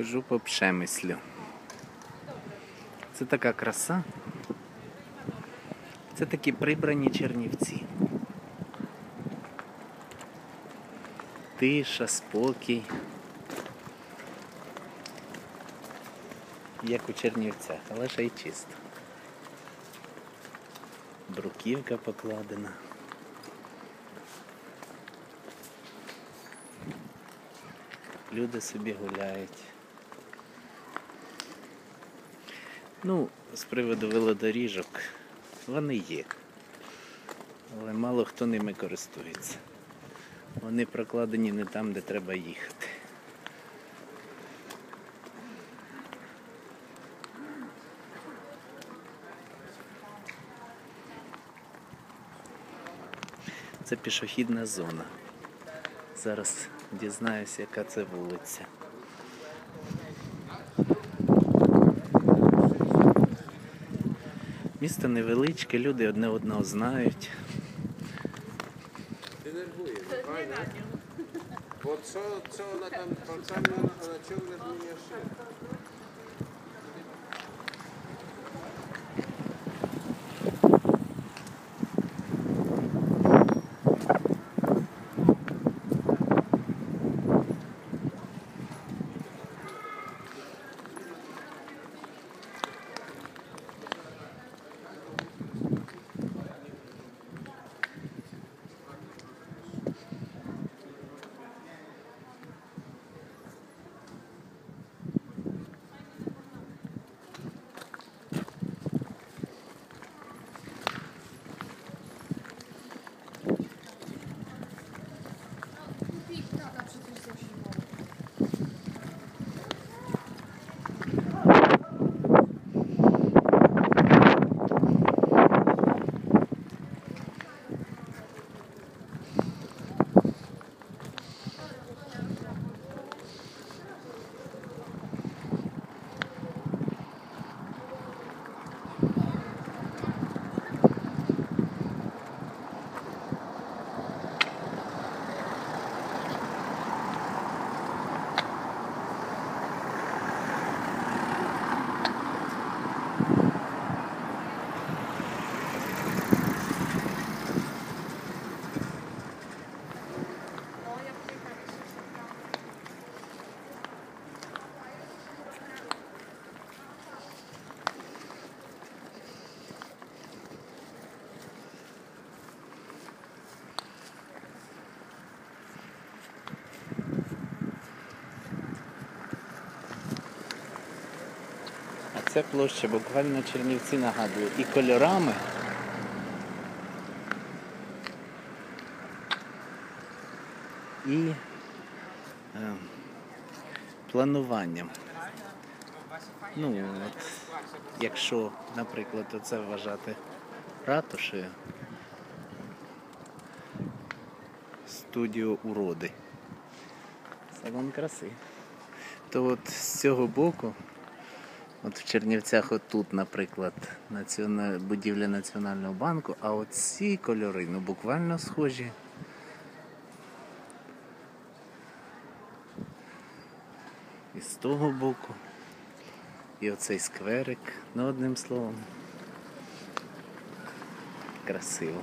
Хожу по пшемислю. Це така краса. Це такі прибрані чернівці. Тиша, спокій. Як у Чернівцях, але ще й чисто. Бруківка покладена. Люди собі гуляють. Ну, з приводу велодоріжок, вони є. Але мало хто ними користується. Вони прокладені не там, де треба їхати. Це пішохідна зона. Зараз дізнаюся, яка це вулиця. Місто невеличке, люди одне одного знають. Fajnie. Bo co, co ona tam palcami, ona, ona ciągle zmienia szyb. Kupi ця площа буквально Чернівці нагадує і кольорами. І е, плануванням. Ну, от, якщо, наприклад, оце вважати ратушею, студію уроди. Салон краси. То от з цього боку От в Чернівцях отут, наприклад, будівля Національного банку, а от ці кольори ну буквально схожі. І з того боку. І оцей скверик, ну одним словом. Красиво.